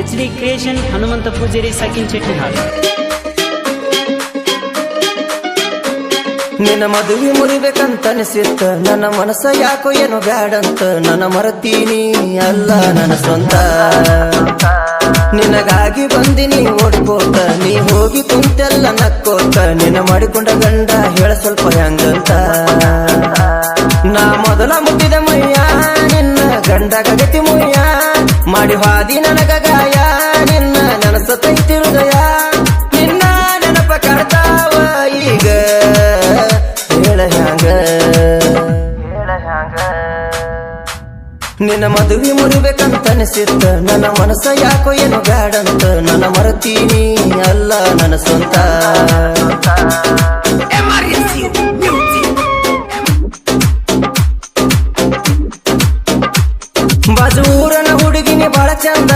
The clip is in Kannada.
H D creation Hanumantha Pujari ಸಕಿನ್ ಹಾಡು ನಿನ್ನ ಮದುವೆ ಮುರಿಬೇಕಂತ ಅನಿಸಿತ್ತ ನನ್ನ ಮನಸ್ಸ ಯಾಕೋ ಏನೋ ಬ್ಯಾಡಂತ, ನನ್ನ ಮರತೀನಿ ಅಲ್ಲ ನನ್ನ ಸ್ವಂತ. ನಿನಗಾಗಿ ಬಂದಿನಿ ಓಡ್ಕೋತ, ನೀ ಹೋಗಿ ಕುಂತೆಲ್ಲ ನಕ್ಕೋತ, ನಿನ್ನ ಮಾಡಿಕೊಂಡ ಗಂಡ ಹೇಳ ಸ್ವಲ್ಪ ಹೆಂಗಂತ. ನಾ ಮೊದಲ ಮುಟ್ಟಿದ ಮುಯ್ಯ ನಿನ್ನ ಗಂಡ ಗಗತಿ ಮುಯ್ಯ, ಮಾಡಿ ಹಾದಿ ನಿನ್ನ ನೆನಪ ಕರ್ತಾವ ಈಗ. ಹೇಳ ಹ್ಯಾಂಗ? ನಿನ್ನ ಮದುವೆ ಮುರಿಬೇಕಂತ ಅನಿಸಿತ್ತ ನನ್ನ ಮನಸ್ಸ ಯಾಕೋ ಏನೋ ಬ್ಯಾಡಂತ. ನನ್ನ ಮರತೀನಿ ಅಲ್ಲ ನನ್ನ ಸ್ವಂತ. ಬಾಜೂರನ ಹುಡುಗಿನಿ ಬಾಳ ಚಂದ.